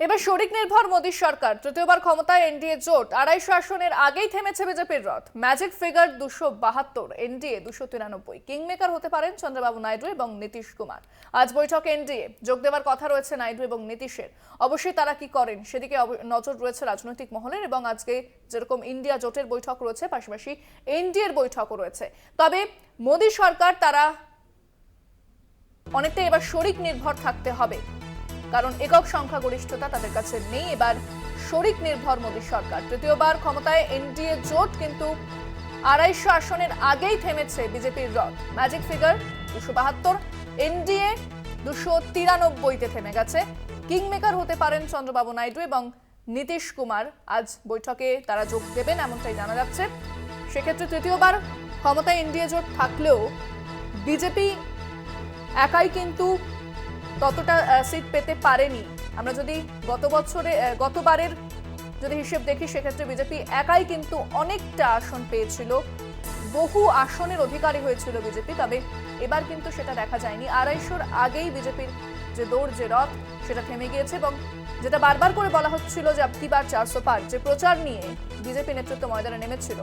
এবার শরিক নির্ভর মোদী সরকার। তৃতীয়বার ক্ষমতায় এনডিএ জোট। আড়াইশো আসনের আগেই থেমেছে বিজেপির রথ। ম্যাজিক ফিগার দুশো বাহাত্তর, এনডিএ দুশো তিরানব্বই। কিংমেকার হতে পারেন চন্দ্রবাবু নাইডু এবং নীতিশ কুমার। আজ বৈঠকে এনডিএ। যোগ দেওয়ার কথা রয়েছে নাইডু এবং নীতিশের। অবশ্যই তারা কি করেন সেদিকে নজর রয়েছে রাজনৈতিক মহলের এবং আজকে যেরকম ইন্ডিয়া জোটের বৈঠক রয়েছে, পাশাপাশি এনডিএর বৈঠকও রয়েছে। তবে মোদী সরকার তারা অনেকটা এবার শরিক নির্ভর থাকতে হবে। কারণ একক সংখ্যাগরিষ্ঠতা তাদের কাছে নেই। এবার শরিক নির্ভর মোদী সরকার। তৃতীয়বার ক্ষমতায় এনডিএ জোট, কিন্তু আড়াইশো আসনের আগেই থেমেছে বিজেপির রথ। ম্যাজিক ফিগার দুশো বাহাত্তর, এনডিএ দুশো তিরানব্বইতে থেমে গেছে। কিংমেকার হতে পারেন চন্দ্রবাবু নাইডু এবং নীতিশ কুমার। আজ বৈঠকে তারা যোগ দেবেন এমনটাই জানা যাচ্ছে। সেক্ষেত্রে তৃতীয়বার ক্ষমতায় এনডিএ জোট থাকলেও বিজেপি একাই কিন্তু ততটা সিট পেতে পারেনি। আমরা যদি গত বছরে গতবারের যদি হিসেব দেখি, সেক্ষেত্রে বিজেপি একাই কিন্তু অনেকটা আসন পেয়েছিল। বহু আসনের অধিকারী হয়েছিল বিজেপি তবে এবার কিন্তু সেটা দেখা যায়নি। আড়াইশোর আগেই বিজেপির যে দৌড়, যে রথ, সেটা থেমে গিয়েছে এবং যেটা বারবার করে বলা হচ্ছিল যে আপনি বার চারশো পার, যে প্রচার নিয়ে বিজেপি নেতৃত্ব ময়দানে নেমেছিল।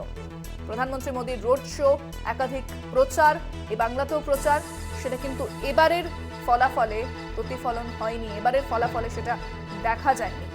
প্রধানমন্ত্রী মোদীর রোড শো, একাধিক প্রচার, এ বাংলাতেও প্রচার, সেটা কিন্তু এবারের ফলাফলে প্রতিফলন হয়নি। এবারের ফলাফলে সেটা দেখা যায়নি।